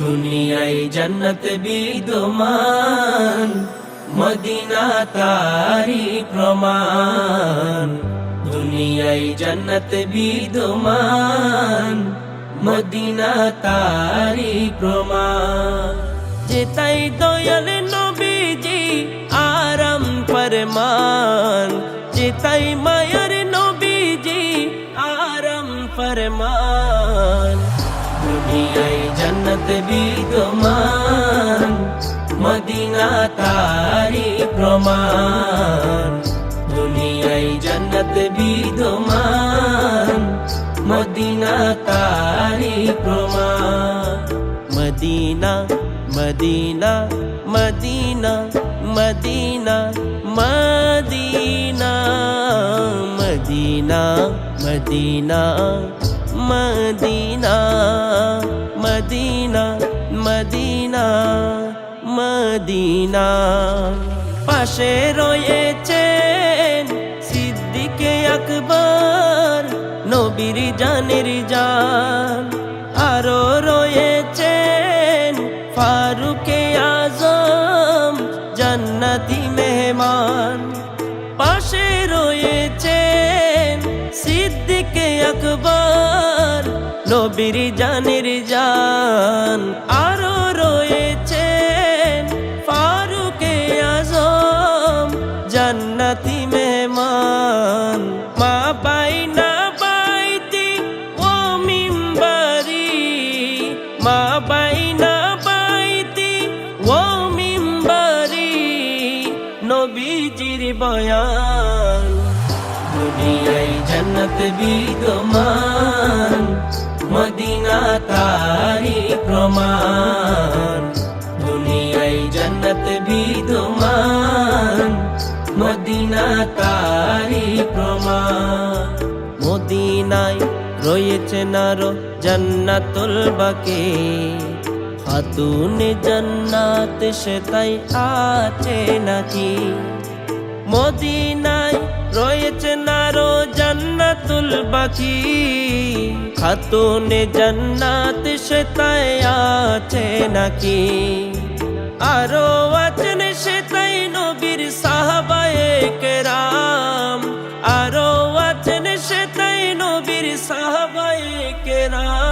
দুনিয়ায় জন্নত বিদ্যমান, মদিনা তারি প্রমাণ। দুনিয়ায় জন্নত বিদ্যমান, মদিনা তারি প্রমাণ। যেতাই দয়াল নবীজি আরাম ফরমান যেতাই মায়ার নবীজি আরাম ফরমান। দুনিয়ায় জন্নত বিদ্যমান মদিনা তারি প্রমাণ দুনিয়ায় জন্নত বিদ্যমান মদিনা তারি প্রমাণ Medina Medina Medina Medina Medina Medina Medina Medina Medina Medina Medina পাশে রয়েছেন সিদ্দিকে আকবর নবীর জানের জান আরও রয়েছেন ফারুকে আজম জান্নাতি মেহমান পাশে রয়েছেন সিদ্দিকে আকবর নবীর জানের জান আরও রয়েছেন ফারুকে আজম জান্নাতি মেহমান। মা বাইনা বাইতি, ও মিম্বারি। মা বাইনা বাইতি, ও মিম্বারি। নবীজির বয়ান, দুনিয়ায় জন্নত বিদ্যমান। মদিনা তারি প্রমাণ। দুনিয়ায় জন্নত বিদ্যমান। মদিনা তারি প্রমাণ। মদিনায় রয়েছে নারো জান্নাতুল বাকি খাতুন জান্নাত সে তাই আছে নাকি? মদিনায় রয়েছে নারো জান্নাতুল বাকি। খাতুনে জান্নাত সে তাই আছে নাকি? আরও আছেন সে তাই নবীর সাহাবায়ে কেরাম। আরও আছেন সে তাই নবীর সাহাবায়ে কেরাম।